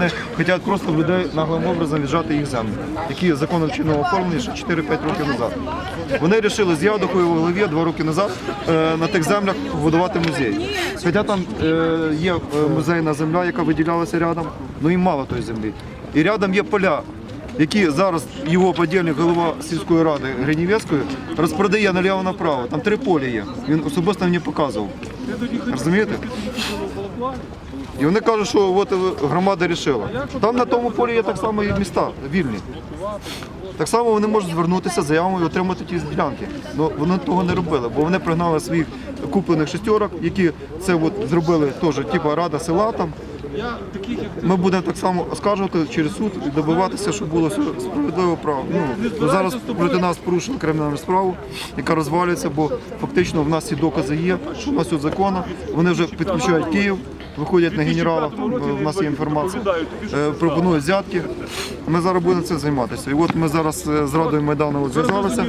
вони хочуть просто людей наглим образом віджати їх землю, які законом оформлені ще 4-5 років назад. Вони вирішили з Явдокою в голові два роки назад е, на тих землях будувати музей. Хоча там е, є е, музейна земля, яка виділялася рядом, ну і мало тої землі. І рядом є поля, які зараз його подільник, голова сільської ради Гринівецької, розпродає наліво направо. Там три поля є. Він особисто мені показував. Розумієте? І вони кажуть, що от громада вирішила. Там на тому полі є так само і міста вільні. Так само вони можуть звернутися з заявою і отримати ті ділянки. Ну вони того не робили, бо вони пригнали своїх куплених шестерок, які це от зробили теж, типу рада села там. Ми будемо так само оскаржувати через суд і добиватися, щоб було все справедливо право. Ну, зараз проти нас порушили кримінальну справу, яка розвалюється, бо фактично в нас ці докази є, що в нас тут законно. Вони вже підключають Київ, виходять на генералів, в нас є інформація, е, пропонують взятки. Ми зараз будемо цим займатися. І от ми зараз е, з Радою Майдану зв'язалися,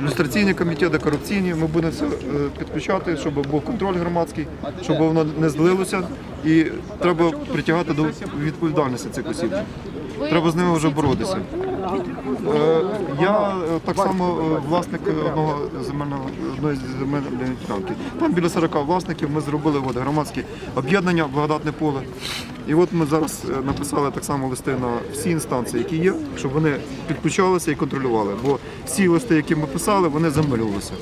ілюстраційні комітети, корупційні. Ми будемо це е, підключати, щоб був контроль громадський, щоб воно не злилося. І треба притягати до відповідальності цих осіб. Треба з ними вже боротися. Е, Я е, так само е, власник одного земельного одної земельної ділянки. Там біля 40 власників ми зробили от, громадське об'єднання благодатне поле. І от ми зараз е, написали так само листи на всі інстанції, які є, щоб вони підключалися і контролювали. Бо всі листи, які ми писали, вони замилювалися.